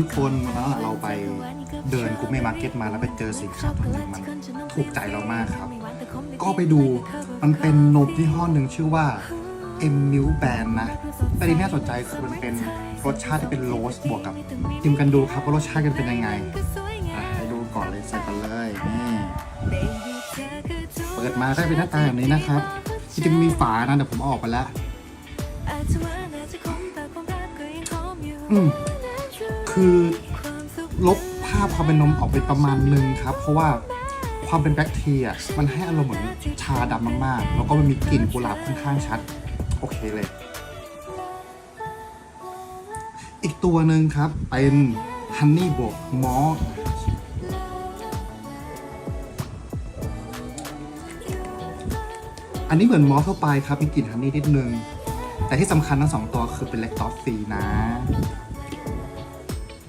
ทุกคนวันนั้นเราไปเดินกูเม่มาร์เก็ตมาแล้วไปเจอสินค้าตัวหนึงมันถูกใจเรามากครับ ก็ไปดูมันเป็นนมยี่ห้อหนึ่งชื่อว่า M Milk Band นะแต่ที่น่าสนใจคือมันเป็นรสชาติที่เป็นโรสบวกกับชิมกันดูครับว่ารสชาติกันเป็นยังไงให้ดูก่อนเลยใส่กันเลยนี่เปิดมาได้เป็นหน้าตาแบบนี้นะครับจริงๆมีฝานะแต่ผมเอาออกไปแล้วอืม คือลบภาพความเป็นนมออกไปประมาณนึงครับ เพราะว่าความเป็นแบคทีเรียมันให้อารมณ์เหมือนชาดำมากๆ แล้วก็มันมีกลิ่นกุหลาบค่อนข้างชัด โอเคเลย อีกตัวหนึ่งครับ เป็นฮันนี่บวกมอสอันนี้เหมือนมอสทั่วไปครับ มีกลิ่นฮันนี่นิดนึง แต่ที่สำคัญทั้งสองตัวคือเป็นเล็กตอฟฟรีนะ